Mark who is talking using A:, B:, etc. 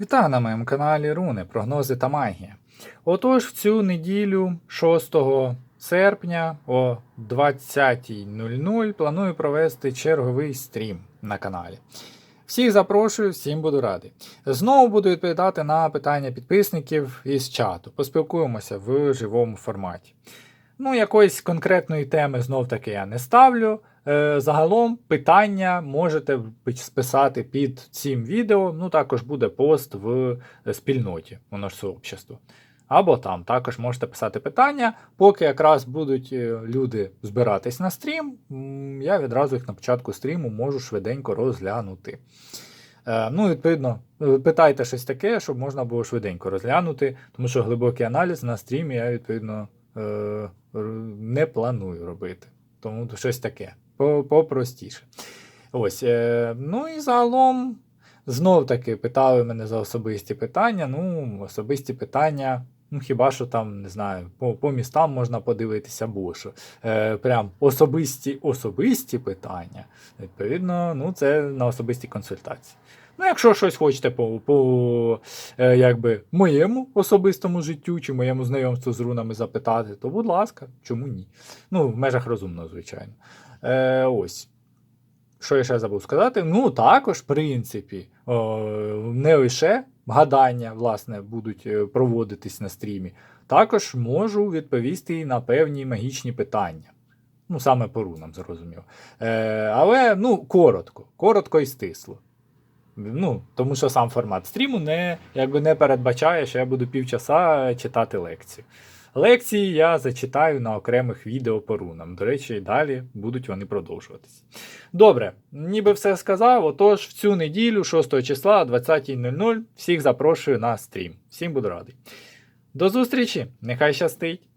A: Вітаю на моєму каналі Руни, прогнози та магія. Отож, в цю неділю, 6 серпня о 20.00 планую провести черговий стрім на каналі. Всіх запрошую, всім буду радий. Знову буду відповідати на питання підписників із чату. Поспілкуємося в живому форматі. Ну, якоїсь конкретної теми знов таки я не ставлю. Е, загалом питання можете списати під цим відео. Ну, також буде пост в е, спільноті, воно ж сообщество. Або там також можете писати питання. Поки якраз будуть е, люди збиратись на стрім, я відразу їх на початку стріму можу швиденько розглянути. Ну, відповідно, питайте щось таке, щоб можна було швиденько розглянути, тому що глибокий аналіз на стрімі я, відповідно, не планую робити. Тому щось таке попростіше. Ось, е, ну і загалом, знов таки питали мене за особисті питання. Ну, особисті питання. Ну, хіба що там, не знаю, по, по містам можна подивитися, або що. Е, прям особисті особисті питання. Відповідно, ну, це на особисті консультації. Ну, якщо щось хочете по, по е, якби, моєму особистому життю чи моєму знайомству з рунами запитати, то будь ласка, чому ні? Ну, в межах розумного, звичайно. Е, ось. Що я ще забув сказати? Ну, також, в принципі, о, не лише гадання, власне, будуть е, проводитись на стрімі, також можу відповісти на певні магічні питання. Ну, саме по рунам, зрозумів. Е, але ну, коротко, коротко і стисло. Ну, тому що сам формат стріму не, якби не передбачає, що я буду півчаса читати лекцію. Лекції я зачитаю на окремих відео по рунам. До речі, і далі будуть вони продовжуватися. Добре, ніби все сказав. Отож, в цю неділю, 6 числа, о 20.00, всіх запрошую на стрім. Всім буду радий. До зустрічі! Нехай щастить!